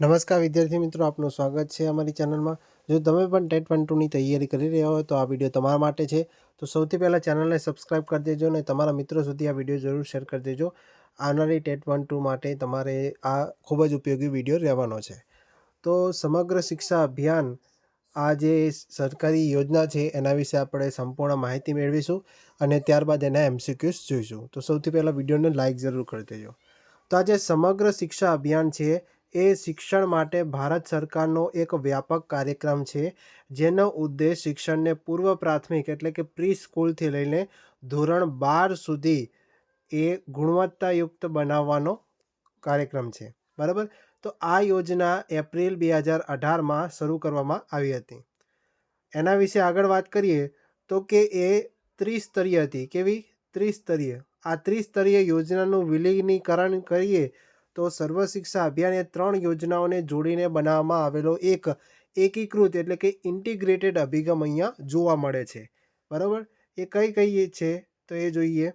નમસ્કાર વિદ્યાર્થી મિત્રો, આપનું સ્વાગત છે અમારી ચેનલમાં. જો તમે પણ ટેટ વન ટુની તૈયારી કરી રહ્યા હોય તો આ વીડિયો તમારા માટે છે. તો સૌથી પહેલાં ચેનલને સબસ્ક્રાઇબ કરી દેજો અને તમારા મિત્રો સુધી આ વીડિયો જરૂર શેર કરી દેજો. આવનારી ટેટ વન ટુ માટે તમારે આ ખૂબ જ ઉપયોગી વીડિયો રહેવાનો છે. તો સમગ્ર શિક્ષા અભિયાન આ જે સરકારી યોજના છે, એના વિશે આપણે સંપૂર્ણ માહિતી મેળવીશું અને ત્યારબાદ એના એમસીક્યુઝ જોઈશું. તો સૌથી પહેલાં વિડીયોને લાઇક જરૂર કરી દેજો. તો આ જે સમગ્ર શિક્ષા અભિયાન છે એ શિક્ષણ માટે ભારત સરકારનો એક વ્યાપક કાર્યક્રમ છે, જેનો ઉદ્દેશ શિક્ષણને પૂર્વ પ્રાથમિક એટલે કે પ્રી સ્કૂલથી લઈને ધોરણ બાર સુધી એ ગુણવત્તાયુક્ત બનાવવાનો કાર્યક્રમ છે. બરાબર? તો આ યોજના એપ્રિલ બે હજાર અઢારમાં શરૂ કરવામાં આવી હતી. એના વિશે આગળ વાત કરીએ તો કે એ ત્રિસ્તરીય હતી. કેવી? ત્રિસ્તરીય. આ ત્રિસ્તરીય યોજનાનું વિલીનીકરણ કરીએ તો સર્વ શિક્ષા અભિયાન એ ત્રણ યોજનાઓને જોડીને બનાવવામાં આવેલો એક એકીકૃત એટલે કે ઇન્ટિગ્રેટેડ અભિગમ અહીંયા જોવા મળે છે. બરાબર? એ કઈ કઈ છે? તો એ જોઈએ.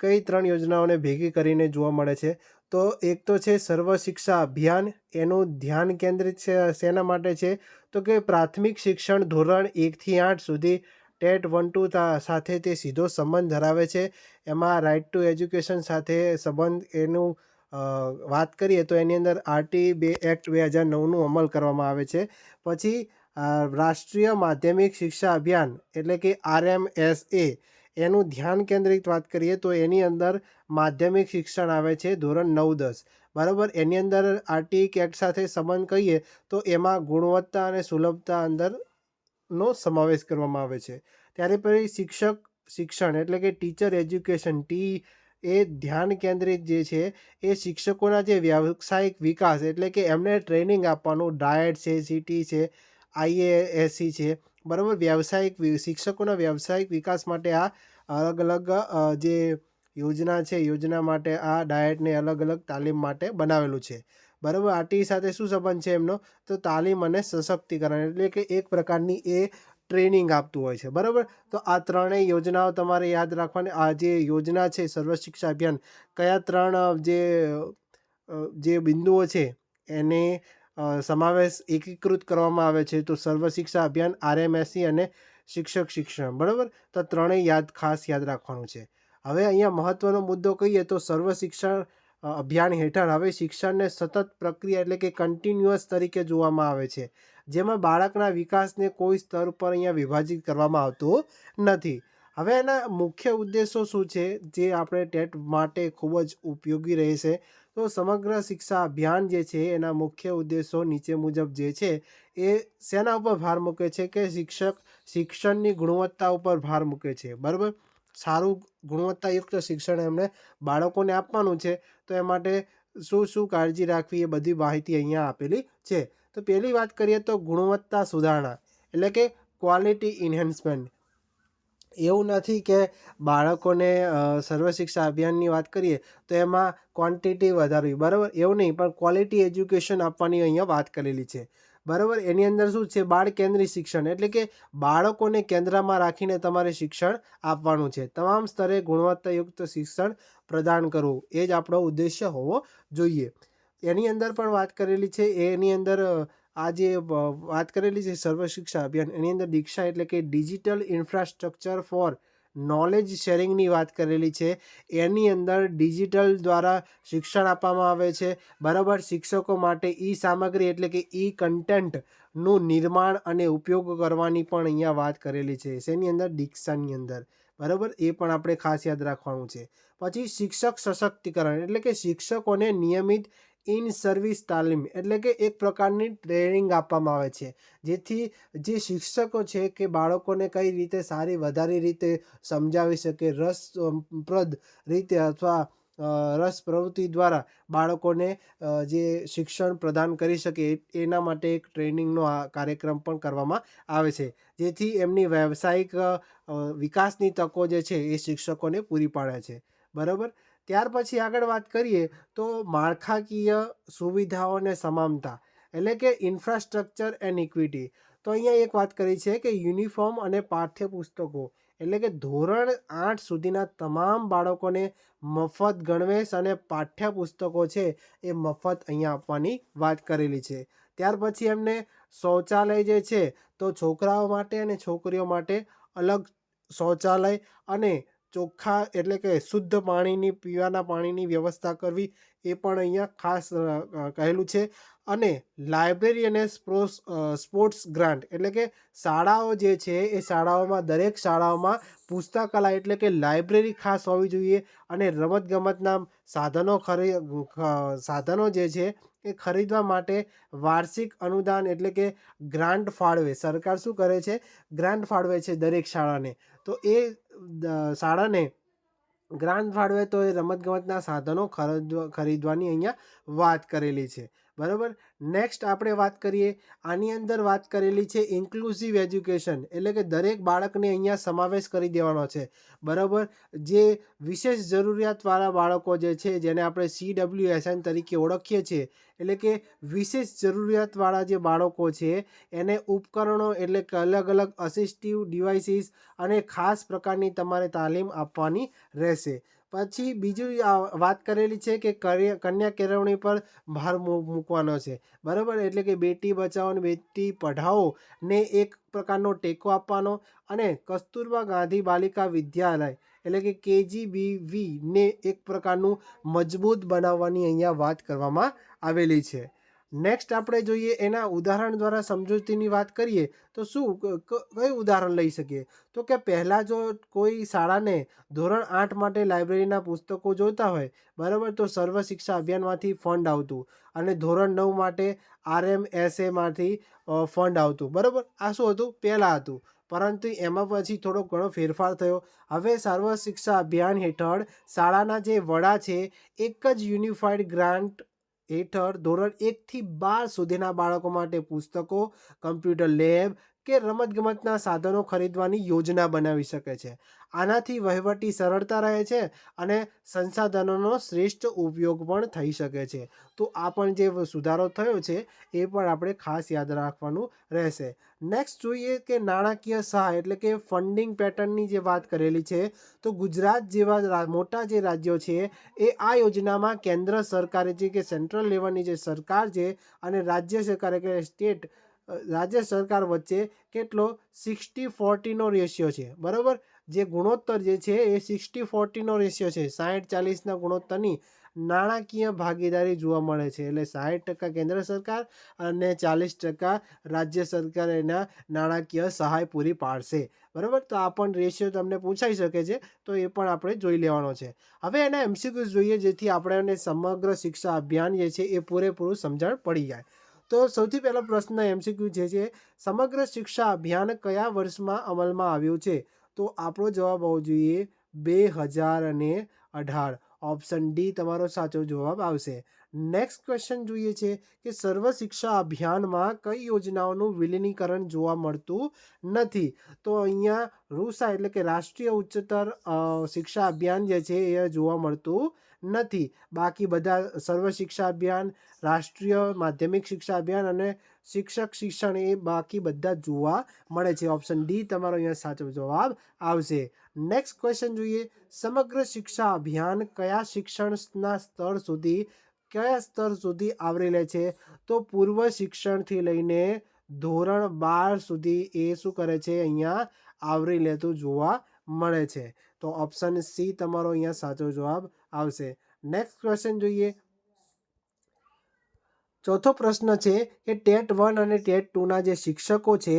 કઈ ત્રણ યોજનાઓને ભેગી કરીને જોવા મળે છે? તો એક તો છે સર્વ શિક્ષા અભિયાન. એનું ધ્યાન કેન્દ્રિત છે, શેના માટે છે? તો કે પ્રાથમિક શિક્ષણ ધોરણ એકથી આઠ સુધી ટેટ વન ટુ સાથે તે સીધો સંબંધ ધરાવે છે. એમાં રાઇટ ટુ એજ્યુકેશન સાથે સંબંધ એનું વાત કરીએ તો એની અંદર આરટી બે એક્ટ બે હજાર નવનું અમલ કરવામાં આવે છે. પછી રાષ્ટ્રીય માધ્યમિક શિક્ષા અભિયાન એટલે કે આરએમએસએ એનું ધ્યાન કેન્દ્રિત વાત કરીએ તો એની અંદર માધ્યમિક શિક્ષણ આવે છે ધોરણ નવ દસ. બરાબર? એની અંદર આરટી એક્ટ સાથે સંબંધ કહીએ તો એમાં ગુણવત્તા અને સુલભતા અંદરનો સમાવેશ કરવામાં આવે છે. ત્યારે પછી શિક્ષક શિક્ષણ એટલે કે ટીચર એજ્યુકેશન, ટી એ ધ્યાન કેન્દ્રિત જે છે, એ શિક્ષકોના જે વ્યાવસાયિક વિકાસ એટલે કે એમને ટ્રેનિંગ આપવાનું ડાયટ છે સીટી છે આઈએએસસી છે, બરાબર? વ્યાવસાયિક શિક્ષકોના વ્યાવસાયિક વિકાસ માટે આ અલગ અલગ જે યોજના છે, યોજના માટે આ ડાયટને અલગ અલગ તાલીમ માટે બનાવેલું છે. બરાબર? આટી સાથે શું સંબંધ છે એમનો? તો તાલીમ અને સશક્તિકરણ એટલે કે એક પ્રકારની એ ટ્રેનિંગ આપતું હોય છે, બરાબર? તો આ ત્રણેય યોજનાઓ તમારે યાદ રાખવાની. આ જે યોજના છે સર્વ શિક્ષા અભિયાન, કયા ત્રણ જે જે બિંદુઓ છે, એને સમાવેશ એકીકૃત કરવામાં આવે છે, તો સર્વ શિક્ષા અભિયાન, આરએમએસસી અને શિક્ષક શિક્ષણ, બરાબર? તો ત્રણેય યાદ ખાસ યાદ રાખવાનું છે. હવે અહીંયા મહત્વનો મુદ્દો કહીએ તો સર્વ શિક્ષણ અભિયાન હેઠળ હવે શિક્ષણને સતત પ્રક્રિયા એટલે કે કન્ટિન્યુઅસ તરીકે જોવામાં આવે છે. જેમાં બાળકના વિકાસને કોઈ સ્તર પર અહીંયા વિભાજિત કરવામાં આવતું નથી. હવે એના મુખ્ય ઉદ્દેશો શું છે? જે આપણે ટેટ માટે ખૂબ જ ઉપયોગી રહેશે. તો સમગ્ર શિક્ષા અભિયાન જે છે, એના મુખ્ય ઉદ્દેશો નીચે મુજબ જે છે, એ શેના ઉપર ભાર મૂકે છે? કે શિક્ષક શિક્ષણની ગુણવત્તા ઉપર ભાર મૂકે છે. બરાબર? સારું ગુણવત્તાયુક્ત શિક્ષણ એમણે બાળકોને આપવાનું છે, તો એ માટે શું શું કાળજી રાખવી એ બધી માહિતી અહીંયા આપેલી છે. તો પહેલી વાત કરીએ તો ગુણવત્તા સુધારણા, એટલે કે ક્વોલિટી ઇન્હેન્સમેન્ટ એવું નથી કે બાળકોને સર્વ શિક્ષા અભિયાનની વાત કરીએ તો એમાં ક્વોન્ટિટી વધારવી, બરાબર? એવું નહીં, પણ ક્વોલિટી એજ્યુકેશન આપવાની અહીંયા વાત કરેલી છે. બરાબર? એની અંદર શું છે? બાળ કેન્દ્રિત શિક્ષણ. એટલે કે બાળકોને કેન્દ્રમાં રાખીને તમારે શિક્ષણ આપવાનું છે. તમામ સ્તરે ગુણવત્તાયુક્ત શિક્ષણ પ્રદાન કરવું. એ જ આપણો ઉદ્દેશ્ય હોવો જોઈએ. એની અંદર પણ વાત કરેલી છે. એની અંદર આ જે વાત કરેલી છે સર્વ શિક્ષા અભિયાન, એની અંદર દીક્ષા એટલે કે ડિજિટલ ઇન્ફ્રાસ્ટ્રક્ચર ફોર નોલેજ શેરિંગની વાત કરેલી છે. એની અંદર ડિજિટલ દ્વારા શિક્ષણ આપવામાં આવે છે. બરાબર, શિક્ષકો માટે ઈ સામગ્રી એટલે કે ઈ કન્ટેન્ટનું નિર્માણ અને ઉપયોગ કરવાની પણ અહીંયા વાત કરેલી છે. શેની અંદર? દીક્ષાની અંદર. બરાબર? એ પણ આપણે ખાસ યાદ રાખવાનું છે. પછી શિક્ષક સશક્તિકરણ એટલે કે શિક્ષકોને નિયમિત ઇન સર્વિસ તાલીમ એટલે કે એક પ્રકારની ટ્રેનિંગ આપવામાં આવે છે. જેથી જે શિક્ષકો છે કે બાળકોને કઈ રીતે સારી વધારે રીતે સમજાવી શકે રસપ્રદ રીતે અથવા રસ પ્રવૃત્તિ દ્વારા બાળકોને જે શિક્ષણ પ્રદાન કરી શકે એના માટે એક ટ્રેનિંગનો આ કાર્યક્રમ પણ કરવામાં આવે છે. જેથી એમની વ્યાવસાયિક વિકાસની તકો જે છે એ શિક્ષકોને પૂરી પાડે છે. બરાબર? ત્યાર પછી આગળ વાત કરીએ તો માળખાકીય સુવિધાઓને સમાનતા, એટલે કે ઇન્ફ્રાસ્ટ્રક્ચર એન્ડ ઇક્વિટી તો અહીંયા એક વાત કરી છે કે યુનિફોર્મ અને પાઠ્યપુસ્તકો, એટલે કે ધોરણ આઠ સુધીના તમામ બાળકોને મફત ગણવેશ અને પાઠ્યપુસ્તકો છે એ મફત અહીંયા આપવાની વાત કરેલી છે. ત્યાર પછી એમને શૌચાલય જે છે તો છોકરાઓ માટે અને છોકરીઓ માટે અલગ શૌચાલય અને ચોખ્ખા એટલે કે શુદ્ધ પાણીની, પીવાના પાણીની વ્યવસ્થા કરવી એ પણ અહીંયા ખાસ કહેલું છે. અને લાઇબ્રેરી અને સ્પોર્ટ્સ સ્પોર્ટ્સ ગ્રાન્ટ એટલે કે શાળાઓ જે છે એ શાળાઓમાં, દરેક શાળાઓમાં પુસ્તકાલય એટલે કે લાઇબ્રેરી ખાસ હોવી જોઈએ. અને રમતગમતના સાધનો ખરી સાધનો જે છે એ ખરીદવા માટે વાર્ષિક અનુદાન એટલે કે ગ્રાન્ટ ફાળવે. સરકાર શું કરે છે? ગ્રાન્ટ ફાળવે છે દરેક શાળાને. તો એ શાળાને ગ્રાન્ટ ફાળવે તો એ રમતગમતના સાધનો ખરીદવા, ખરીદવાની અહીંયા વાત કરેલી છે. બરાબર? નેક્સ્ટ આપણે વાત કરીએ, આની અંદર વાત કરેલી છે ઇન્ક્લુઝિવ એજ્યુકેશન એટલે કે દરેક બાળકને અહીંયા સમાવેશ કરી દેવાનો છે. બરાબર? જે વિશેષ જરૂરિયાતવાળા બાળકો જે છે, જેને આપણે સી ડબલ્યુ એસએન તરીકે ઓળખીએ છીએ, એટલે કે વિશેષ જરૂરિયાતવાળા જે બાળકો છે, એને ઉપકરણો એટલે કે અલગ અલગ અસિસ્ટિવ ડિવાઇસીસ અને ખાસ પ્રકારની તમારે તાલીમ આપવાની રહેશે. પછી બીજું વાત કરેલી છે કે કન્યા કેળવણી પર ભાર મૂકવાનો છે. બરાબર? એટલે કે બેટી બચાવો અને બેટી પઢાઓ ને એક પ્રકારનો ટેકો આપવાનો અને કસ્તુરબા ગાંધી બાલિકા વિદ્યાલય એટલે કે કેજીબીવી ને એક પ્રકારનું મજબૂત બનાવવાની અહીંયા વાત કરવામાં આવેલી છે. નેક્સ્ટ આપણે જોઈએ એના ઉદાહરણ દ્વારા સમજૂતીની વાત કરીએ, તો શું કયું ઉદાહરણ લઈ શકીએ? તો કે પહેલાં જો કોઈ શાળાને ધોરણ આઠ માટે લાઇબ્રેરીના પુસ્તકો જોતા હોય, બરાબર, તો સર્વ શિક્ષા અભિયાનમાંથી ફંડ આવતું અને ધોરણ નવ માટે આરએમએસએમાંથી ફંડ આવતું, બરાબર? આ શું હતું? પહેલાં હતું. પરંતુ એમાં પછી થોડો ઘણો ફેરફાર થયો. હવે સર્વ શિક્ષા અભિયાન હેઠળ શાળાના જે વડા છે, એક જ યુનિફાઈડ ગ્રાન્ટ હેઠળ ધોરણ એકથી બાર સુધીના બાળકો માટે પુસ્તકો કમ્પ્યુટર લેબ કે રમતગમતના સાધનો ખરીદવાની યોજના બનાવી શકે છે. આનાથી વહીવટી સરળતા રહે છે અને સંસાધનોનો શ્રેષ્ઠ ઉપયોગ પણ થઈ શકે છે. તો આ પણ જે સુધારો થયો છે, એ પણ આપણે ખાસ યાદ રાખવાનું રહેશે. નેક્સ્ટ જોઈએ કે નાણાકીય સહાય એટલે કે ફંડિંગ પેટર્નની જે વાત કરેલી છે, તો ગુજરાત જેવા મોટા જે રાજ્યો છે, એ આ યોજનામાં કેન્દ્ર સરકારે જે કે સેન્ટ્રલ લેવલની જે સરકાર છે અને રાજ્ય સરકારે કે સ્ટેટ રાજ્ય સરકાર વચ્ચે કેટલો સિક્સટી ફોર્ટીનો રેશિયો છે. બરાબર? જે ગુણોત્તર જે છે એ સિક્સટી ફોર્ટીનો રેશિયો છે. સાઠ ચાલીસના ગુણોત્તરની નાણાકીય ભાગીદારી જોવા મળે છે. એટલે સાઠ ટકા કેન્દ્ર સરકાર અને ચાલીસ ટકા રાજ્ય સરકાર એના નાણાકીય સહાય પૂરી પાડશે. બરાબર? તો આ પણ રેશિયો તમને પૂછાઈ શકે છે. તો એ પણ આપણે જોઈ લેવાનો છે. હવે એના એમસીક્યુઝ જોઈએ, જેથી આપણે સમગ્ર શિક્ષા અભિયાન જે છે એ પૂરેપૂરું સમજણ પડી જાય. તો સૌથી પહેલો પ્રશ્ન એમસીક્યુ જે છે, સમગ્ર શિક્ષા અભિયાન કયા વર્ષમાં અમલમાં આવ્યું છે? તો આપણો જવાબ હોવો જોઈએ બે હજાર અને અઢાર. ઓપ્શન ડી તમારો સાચો જવાબ આવશે. નેક્સ્ટ ક્વેશ્ચન જોઈએ છે કે સર્વ શિક્ષા અભિયાનમાં કઈ યોજનાઓનું વિલીનીકરણ જોવા મળતું નથી? તો અહીંયા રૂસા એટલે કે રાષ્ટ્રીય ઉચ્ચતર શિક્ષા અભિયાન જે છે એ જોવા મળતું નથી. બાકી બધા સર્વ શિક્ષા અભિયાન, રાષ્ટ્રીય માધ્યમિક શિક્ષા અભિયાન અને શિક્ષક શિક્ષણ એ બાકી બધા જોવા મળે છે. ઓપ્શન ડી તમારો અહીંયા સાચો જવાબ આવશે. નેક્સ્ટ ક્વેશ્ચન જોઈએ. સમગ્ર શિક્ષા અભિયાન કયા શિક્ષણના સ્તર સુધી, કયા સ્તર સુધી આવરી લે છે? તો પૂર્વ શિક્ષણથી લઈને ધોરણ બાર સુધી એ શું કરે છે? અહીંયા આવરી લેતું જોવા મળે છે. તો ઓપ્શન સી તમારો અહીંયા સાચો જવાબ આવશે. નેક્સ્ટ ક્વેશ્ચન જોઈએ. ચોથો પ્રશ્ન છે કે ટેટ વન અને ટેટ ટુના જે શિક્ષકો છે,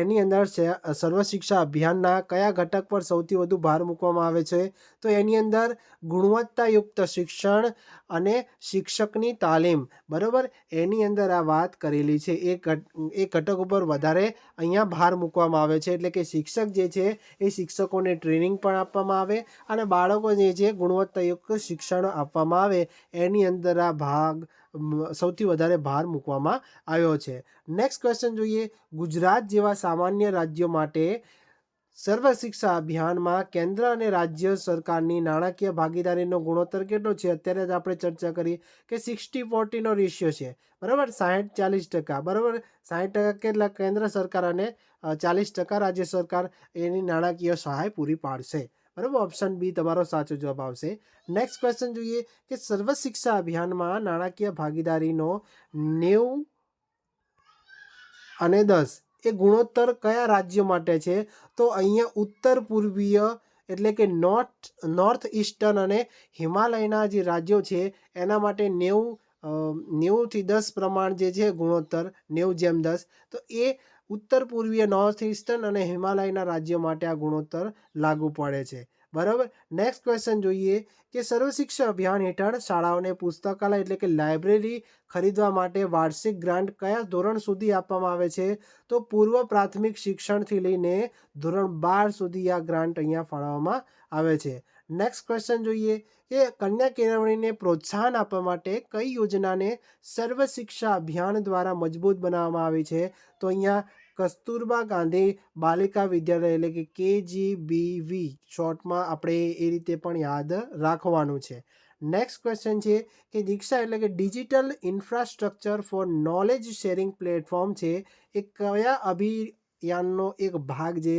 એની અંદર સર્વ શિક્ષા અભિયાનના કયા ઘટક પર સૌથી વધુ ભાર મૂકવામાં આવે છે? તો એની અંદર ગુણવત્તાયુક્ત શિક્ષણ અને શિક્ષકની તાલીમ, બરાબર? એની અંદર આ વાત કરેલી છે. એ એ ઘટક ઉપર વધારે અહીંયા ભાર મૂકવામાં આવે છે. એટલે કે શિક્ષક જે છે, એ શિક્ષકોને ટ્રેનિંગ પણ આપવામાં આવે અને બાળકો જે છે, ગુણવત્તાયુક્ત શિક્ષણ આપવામાં આવે. એની અંદર આ ભાગ સૌથી વધારે ભાર મૂકવામાં આવ્યો છે. નેક્સ્ટ ક્વેશ્ચન જોઈએ. ગુજરાત જેવા સામાન્ય રાજ્યો માટે સર્વ શિક્ષા અભિયાનમાં કેન્દ્ર અને રાજ્ય સરકારની નાણાકીય ભાગીદારીનો ગુણોત્તર કેટલો છે? અત્યારે જ આપણે ચર્ચા કરી કે સિક્સટી ફોર્ટીનો રેશિયો છે. બરાબર? સાહીઠ, ચાલીસ ટકા. બરાબર? સાહીઠ ટકા કેટલા? કેન્દ્ર સરકાર અને ચાલીસ ટકા રાજ્ય સરકાર એની નાણાકીય સહાય પૂરી પાડશે. બરાબર? ઓપ્શન બી તમારો સાચો જવાબ આવશે. નેક્સ્ટ ક્વેશ્ચન જોઈએ કે સર્વ શિક્ષા અભિયાનમાં નાણાકીય ભાગીદારીનો નેવું અને દસ એ ગુણોત્તર કયા રાજ્યો માટે છે? તો અહીંયા ઉત્તર પૂર્વીય એટલે કે નોર્થ નોર્થ ઇસ્ટર્ન અને હિમાલયના જે રાજ્યો છે, એના માટે નેવું નેવુંથી દસ પ્રમાણ જે છે ગુણોત્તર, નેવું જેમ દસ. તો એ ઉત્તર પૂર્વીય નોર્થ ઇસ્ટર્ન અને હિમાલયના રાજ્યો માટે આ ગુણોત્તર લાગુ પડે છે. બરાબર? નેક્સ્ટ ક્વેશ્ચન જોઈએ કે સર્વ શિક્ષા અભિયાન હેઠળ શાળાઓને પુસ્તકાલય એટલે કે લાઇબ્રેરી ખરીદવા માટે વાર્ષિક ગ્રાન્ટ કયા ધોરણ સુધી આપવામાં આવે છે? તો પૂર્વ પ્રાથમિક શિક્ષણથી લઈને ધોરણ બાર સુધી આ ગ્રાન્ટ અહીંયા ફાળવવામાં આવે છે. નેક્સ્ટ ક્વેશ્ચન જોઈએ કે કન્યા કેળવણીને પ્રોત્સાહન આપવા માટે કઈ યોજનાને સર્વ શિક્ષા અભિયાન દ્વારા મજબૂત બનાવવામાં આવી છે? તો અહીંયા કસ્તુરબા ગાંધી બાલિકા વિદ્યાલય એટલે કે કેજીબીવી શોર્ટમાં આપણે એ રીતે પણ યાદ રાખવાનું છે. નેક્સ્ટ ક્વેશ્ચન છે કે દીક્ષા એટલે કે digital infrastructure for knowledge sharing platform છે એ કયા અભિયાનનો એક ભાગ છે?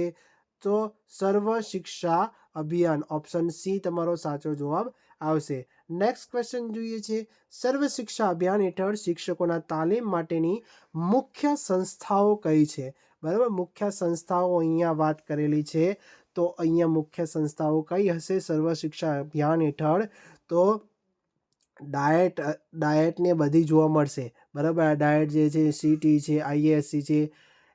તો સર્વ શિક્ષા અભિયાન ઓપ્શન સી તમારો સાચો જવાબ આવશે. નેક્સ્ટ ક્વેશ્ચન જોઈએ છે. સર્વ શિક્ષા અભિયાન હેઠળ શિક્ષકોના તાલીમ માટેની મુખ્ય સંસ્થાઓ કઈ છે? બરાબર? મુખ્ય સંસ્થાઓ અહીંયા વાત કરેલી છે. તો અહીંયા મુખ્ય સંસ્થાઓ કઈ હશે? સર્વ શિક્ષા અભિયાન હેઠળ તો ડાયટ, ડાયટને બધી જોવા મળશે. બરાબર? આ ડાયટ જે છે સીટી છે આઈએએસસી છે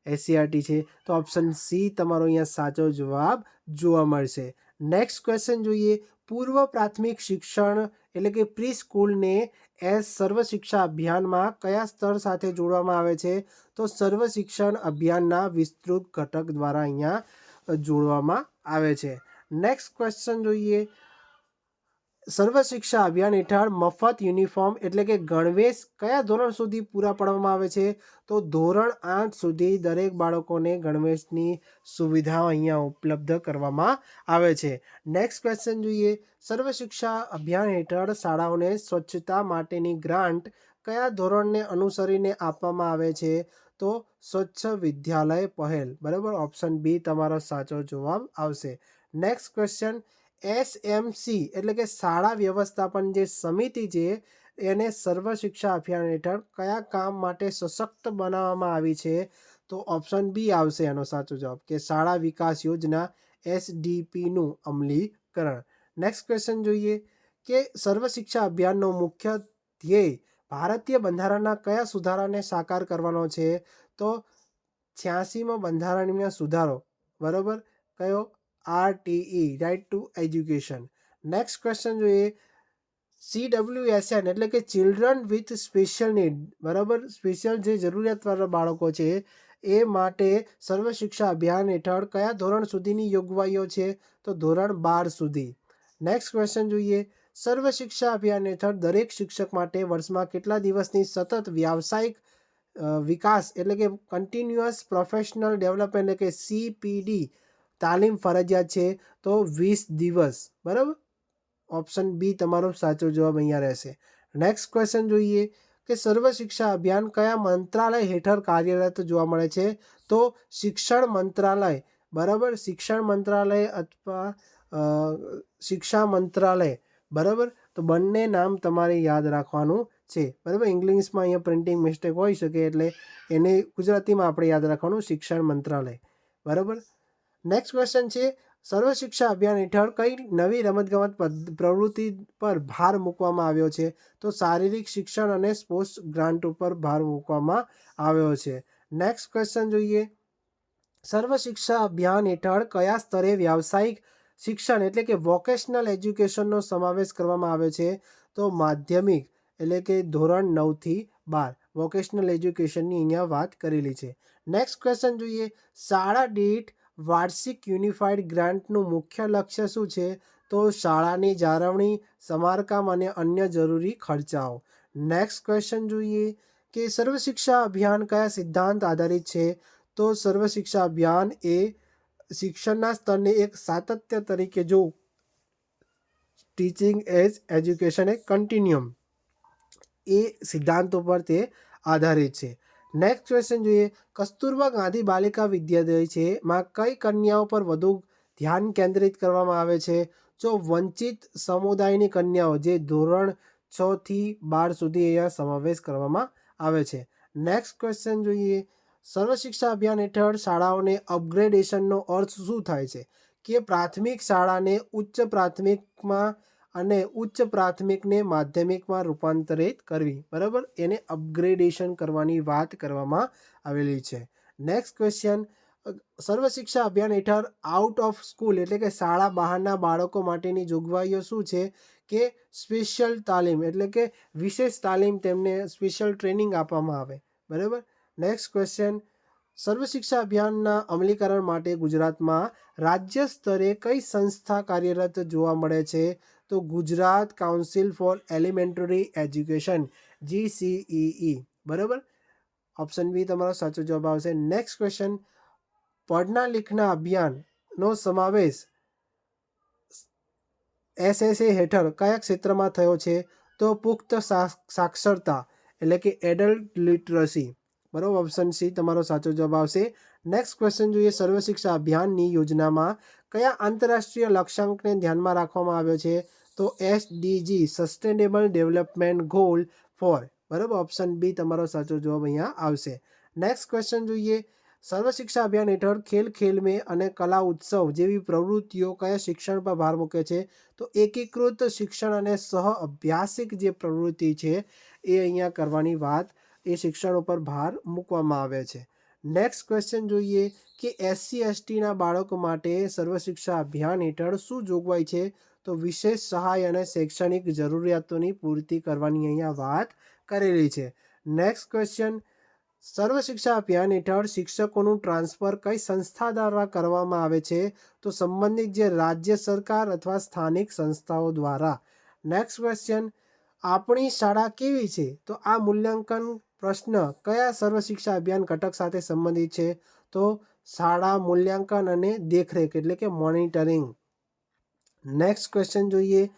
એસસીઆરટી છે. તો ઓપ્શન સી તમારો અહીંયા સાચો જવાબ જોવા મળશે. નેક્સ્ટ ક્વેશ્ચન જોઈએ. પૂર્વ પ્રાથમિક શિક્ષણ એટલે કે પ્રી સ્કૂલને એસ સર્વ શિક્ષા અભિયાનમાં કયા સ્તર સાથે જોડવામાં આવે છે? તો સર્વ શિક્ષણ અભિયાનના વિસ્તૃત ઘટક દ્વારા અહીંયા જોડવામાં આવે છે. નેક્સ્ટ ક્વેશ્ચન જોઈએ. સર્વ શિક્ષા અભિયાન હેઠળ મફત યુનિફોર્મ એટલે કે ગણવેશ કયા ધોરણ સુધી પૂરા પાડવામાં આવે છે? તો ધોરણ આઠ સુધી દરેક બાળકોને ગણવેશની સુવિધાઓ અહીંયા ઉપલબ્ધ કરવામાં આવે છે. નેક્સ્ટ ક્વેશ્ચન જોઈએ. સર્વ શિક્ષા અભિયાન હેઠળ શાળાઓને સ્વચ્છતા માટેની ગ્રાન્ટ કયા ધોરણને અનુસરીને આપવામાં આવે છે? તો સ્વચ્છ વિદ્યાલય પહેલ. બરાબર? ઓપ્શન બી તમારો સાચો જવાબ આવશે. નેક્સ્ટ ક્વેશ્ચન એસએમસી, એટલે કે શાળા વ્યવસ્થાપન જે સમિતિ છે, એને સર્વ શિક્ષા અભિયાન હેઠળ કયા કામ માટે સશક્ત બનાવવામાં આવી છે? તો ઓપ્શન બી આવશે એનો સાચો જવાબ, કે શાળા વિકાસ યોજના એસડીપીનું અમલીકરણ. નેક્સ્ટ ક્વેશ્ચન જોઈએ, કે સર્વ શિક્ષા અભિયાનનો મુખ્ય ધ્યેય ભારતીય બંધારણના કયા સુધારાને સાકાર કરવાનો છે? તો છ્યાસીમાં બંધારણીય સુધારો, બરાબર? કયો? RTE right to education next question જોઈએ સીડબ્લ્યુએસએન એટલે કે ચિલ્ડ્રન વિથ સ્પેશિયલ નીડ બરાબર? સ્પેશિયલ જે જરૂરિયાતવાળા બાળકો છે, એ માટે સર્વ શિક્ષા અભિયાન હેઠળ કયા ધોરણ સુધીની જોગવાઈઓ છે? તો ધોરણ બાર સુધી. નેક્સ્ટ ક્વેશ્ચન જોઈએ. સર્વ શિક્ષા અભિયાન હેઠળ દરેક શિક્ષક માટે વર્ષમાં કેટલા દિવસની સતત વ્યાવસાયિક વિકાસ, એટલે કે કન્ટિન્યુઅસ પ્રોફેશનલ ડેવલપમેન્ટ એટલે કે સીપીડી તાલીમ ફરજિયાત છે, તો વીસ દિવસ, બરાબર? ઓપ્શન બી તમારો સાચો જવાબ અહીંયા રહેશે. નેક્સ્ટ ક્વેશ્ચન જોઈએ કે સર્વ શિક્ષા અભિયાન કયા મંત્રાલય હેઠળ કાર્યરત જોવા મળે છે? તો શિક્ષણ મંત્રાલય, બરાબર? શિક્ષણ મંત્રાલય અથવા શિક્ષા મંત્રાલય, બરાબર? તો બંને નામ તમારે યાદ રાખવાનું છે, બરાબર? ઇંગ્લિશમાં અહીંયા પ્રિન્ટિંગ મિસ્ટેક હોઈ શકે એટલે એને ગુજરાતીમાં આપણે યાદ રાખવાનું શિક્ષણ મંત્રાલય, બરાબર? નેક્સ્ટ ક્વેશ્ચન છે સર્વ શિક્ષા અભિયાન હેઠળ કઈ નવી રમતગમત પ્રવૃત્તિ પર ભાર મૂકવામાં આવ્યો છે? તો શારીરિક શિક્ષણ અને સ્પોર્ટ્સ ગ્રાન્ટ ઉપર ભાર મૂકવામાં આવ્યો છે. નેક્સ્ટ ક્વેશ્ચન જોઈએ. સર્વ શિક્ષા અભિયાન હેઠળ કયા સ્તરે વ્યાવસાયિક શિક્ષણ એટલે કે વોકેશનલ એજ્યુકેશનનો સમાવેશ કરવામાં આવે છે? તો માધ્યમિક એટલે કે ધોરણ નવથી બાર વોકેશનલ એજ્યુકેશનની અહીંયા વાત કરેલી છે. નેક્સ્ટ ક્વેશ્ચન જોઈએ. શાળા દીઠ વાર્ષિક યુનિફાઈડ ગ્રાન્ટનું મુખ્ય લક્ષ્ય શું છે? તો શાળાની જાળવણી, સમારકામ અને અન્ય જરૂરી ખર્ચાઓ. નેક્સ્ટ ક્વેશ્ચન જોઈએ કે સર્વ શિક્ષા અભિયાન કયા સિદ્ધાંત આધારિત છે? તો સર્વ શિક્ષા અભિયાન એ શિક્ષણના સ્તરને એક સાતત્ય તરીકે જો teaching as education a continuum એ સિદ્ધાંતો પર તે આધારિત છે. નેક્સ્ટ ક્વેશ્ચન જોઈએ. કસ્તુરબા ગાંધી બાલિકા વિદ્યાલય છે. માં કઈ કન્યાઓ પર વધુ ધ્યાન કેન્દ્રિત કરવામાં આવે છે? જો વંચિત સમુદાયની કન્યાઓ, જે ધોરણ છ થી બાર સુધી અહીંયા સમાવેશ કરવામાં આવે છે. નેક્સ્ટ ક્વેશ્ચન જોઈએ. સર્વ શિક્ષા અભિયાન હેઠળ શાળાઓને અપગ્રેડેશનનો અર્થ શું થાય છે? કે પ્રાથમિક શાળાને ઉચ્ચ પ્રાથમિકમાં અને ઉચ્ચ પ્રાથમિકને માધ્યમિકમાં રૂપાંતરિત કરવી. બરાબર? એને અપગ્રેડેશન કરવાની વાત કરવામાં આવેલી છે. નેક્સ્ટ ક્વેશ્ચન સર્વ શિક્ષા અભિયાન હેઠળ આઉટ ઓફ સ્કૂલ એટલે કે શાળા બહારના બાળકો માટેની જોગવાઈઓ શું છે? કે સ્પેશિયલ તાલીમ એટલે કે વિશેષ તાલીમ તેમને સ્પેશિયલ ટ્રેનિંગ આપવામાં આવે. બરાબર? નેક્સ્ટ ક્વેશ્ચન સર્વ શિક્ષા અભિયાનના અમલીકરણ માટે ગુજરાતમાં રાજ્ય સ્તરે કઈ સંસ્થા કાર્યરત જોવા મળે છે? તો Gujarat council for elementary education GCE બરાબર? ઓપ્શન બી તમારો સાચો જવાબ આવશે. નેક્સ્ટ ક્વેશ્ચન પઢના લિખના અભિયાનનો સમાવેશ એસએસએ હેઠળ કયા ક્ષેત્રમાં થયો છે? તો પુખ્ત સાક્ષરતા એટલે કે એડલ્ટ લિટરસી બરાબર? ઓપ્શન સી તમારો સાચો જવાબ આવશે. નેક્સ્ટ ક્વેશ્ચન જોઈએ, સર્વ શિક્ષા અભિયાનની યોજનામાં કયા આંતરરાષ્ટ્રીય લક્ષ્યાંકને ધ્યાનમાં રાખવામાં આવ્યો છે? તો SDG sustainable development goal four બરાબર? ઓપ્શન બી તમારો સાચો જવાબ અહીંયા આવશે. નેક્સ્ટ ક્વેશ્ચન જોઈએ, સર્વ શિક્ષા અભિયાન હેઠળ ખેલ ખેલ મેં અને કલા ઉત્સવ જેવી પ્રવૃત્તિઓ કયા શિક્ષણ પર ભાર મૂકે છે? તો એકીકૃત શિક્ષણ અને સહ અભ્યાસિક જે પ્રવૃત્તિ છે, એ અહીંયા કરવાની વાત, એ શિક્ષણ ઉપર ભાર મૂકવામાં આવે છે. નેક્સ્ટ ક્વેશ્ચન જોઈએ કે એસસી એસટીના બાળકો માટે સર્વશિક્ષા અભિયાન હેઠળ શું જોગવાઈ છે? તો વિશેષ સહાય અને શૈક્ષણિક જરૂરિયાતોની પૂર્તિ કરવાની અહીંયા વાત કરેલી છે. નેક્સ્ટ ક્વેશ્ચન સર્વ શિક્ષા અભિયાન હેઠળ શિક્ષકોનું ટ્રાન્સફર કઈ સંસ્થા દ્વારા કરવામાં આવે છે? તો સંબંધિત જે રાજ્ય સરકાર અથવા સ્થાનિક સંસ્થાઓ દ્વારા. નેક્સ્ટ ક્વેશ્ચન આપણી શાળા કેવી છે? તો આ મૂલ્યાંકન પ્રશ્ન, કયા સર્વ શિક્ષા અભિયાન ઘટક સાથે સંબંધિત છે? તો શાળા મૂલ્યાંકન અને દેખરેખ એટલે કે મોનિટરિંગ. નેક્સ્ટ ક્વેશ્ચન જોઈએ.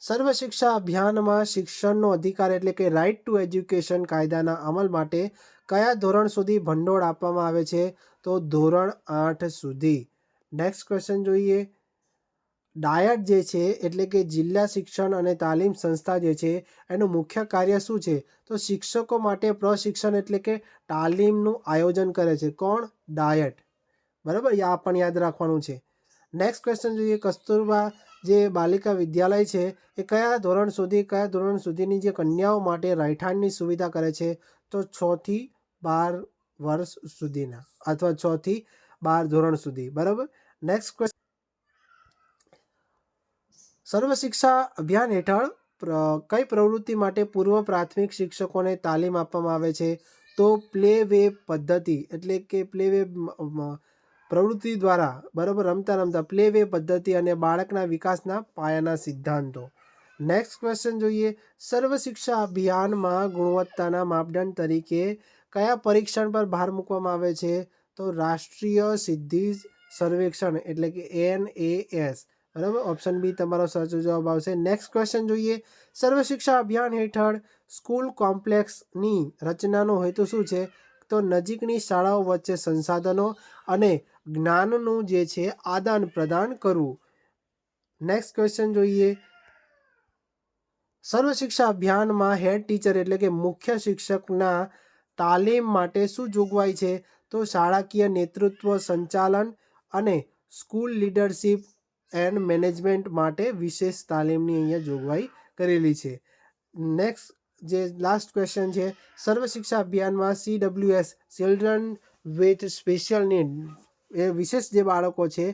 સર્વ શિક્ષા અભિયાનમાં શિક્ષણનો અધિકાર એટલે કે રાઇટ ટુ એજ્યુકેશન કાયદાના અમલ માટે કયા ધોરણ સુધી ભંડોળ આપવામાં આવે છે? તો ધોરણ આઠ સુધી. નેક્સ્ટ ક્વેશ્ચન જોઈએ. ડાયટ જે છે, એટલે કે જિલ્લા શિક્ષણ અને તાલીમ સંસ્થા જે છે, એનું મુખ્ય કાર્ય શું છે? તો શિક્ષકો માટે પ્રશિક્ષણ એટલે કે તાલીમનું આયોજન કરે છે. કોણ? ડાયટ. બરાબર? આ પણ યાદ રાખવાનું છે. નેક્સ્ટ ક્વેશ્ચન જોઈએ. કસ્તુરબા જે બાલિકા વિદ્યાલય છે, એ કયા ધોરણ સુધી, કયા ધોરણ સુધીની જે કન્યાઓ માટે રહેઠાણની સુવિધા કરે છે? તો છથી બાર વર્ષ સુધીના, અથવા છથી બાર ધોરણ સુધી. બરાબર? નેક્સ્ટ ક્વેશ્ચન સર્વ શિક્ષા અભિયાન હેઠળ કઈ પ્રવૃત્તિ માટે પૂર્વ પ્રાથમિક શિક્ષકોને તાલીમ આપવામાં આવે છે? તો પ્લે વે પદ્ધતિ, એટલે કે પ્લે વે પ્રવૃત્તિ દ્વારા, બરાબર, રમતા રમતા, પ્લે વે પદ્ધતિ અને બાળકના વિકાસના પાયાના સિદ્ધાંતો. નેક્સ્ટ ક્વેશ્ચન જોઈએ. સર્વ શિક્ષા અભિયાનમાં ગુણવત્તાના માપદંડ તરીકે કયા પરીક્ષણ પર ભાર મૂકવામાં આવે છે? તો રાષ્ટ્રીય સિદ્ધિ સર્વેક્ષણ, એટલે કે એન એ એસ બરાબર? ઓપ્શન બી તમારો સાચો જવાબ આવશે. નેક્સ્ટ ક્વેશ્ચન જોઈએ. સર્વ શિક્ષા અભિયાન હેઠળ સ્કૂલ કોમ્પ્લેક્સની રચનાનો હેતુ શું છે? તો નજીકની શાળાઓ વચ્ચે સંસાધનો અને જ્ઞાનનું જે છે, આદાન પ્રદાન કરવું. નેક્સ્ટ ક્વેશ્ચન જોઈએ. સર્વ શિક્ષા અભિયાનમાં હેડ ટીચર એટલે કે મુખ્ય શિક્ષકના તાલીમ માટે શું જોગવાઈ છે? તો શાળાકીય નેતૃત્વ સંચાલન અને સ્કૂલ લીડરશિપ એન્ડ મેનેજમેન્ટ માટે વિશેષ તાલીમની અહીંયા જોગવાઈ કરેલી છે. નેક્સ્ટ જે લાસ્ટ ક્વેશ્ચન છે, સર્વ શિક્ષા અભિયાનમાં CWS W children with special need એ વિશેષ જે બાળકો છે,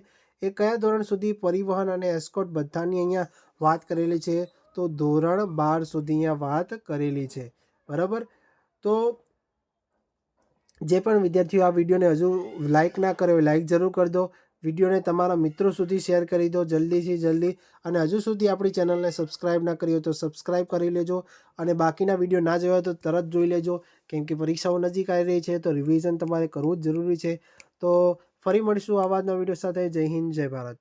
એ કયા ધોરણ સુધી પરિવહન અને એસ્કોટ બધાની અહીંયા વાત કરેલી છે? તો ધોરણ બાર સુધી અહીંયા વાત કરેલી છે. બરાબર? તો જે પણ વિદ્યાર્થીઓ આ વિડીયોને હજુ લાઇક ના કર્યો લાઇક જરૂર કરી દો વિડીયોને તમારા મિત્રો સુધી શેર કરી દો જલ્દીથી જલ્દી. અને હજુ સુધી આપણી ચેનલને સબસ્ક્રાઈબ ના કરી હોય તો સબસ્ક્રાઈબ કરી લેજો અને બાકીના વીડિયો ના જોયા તો તરત જોઈ લેજો. કેમ કે પરીક્ષાઓ નજીક આવી રહી છે તો રિવિઝન તમારે કરવું જ જરૂરી છે. તો ફરી મળીશું આવા જ નવા વીડિયો સાથે. જય હિન્દ, જય ભારત.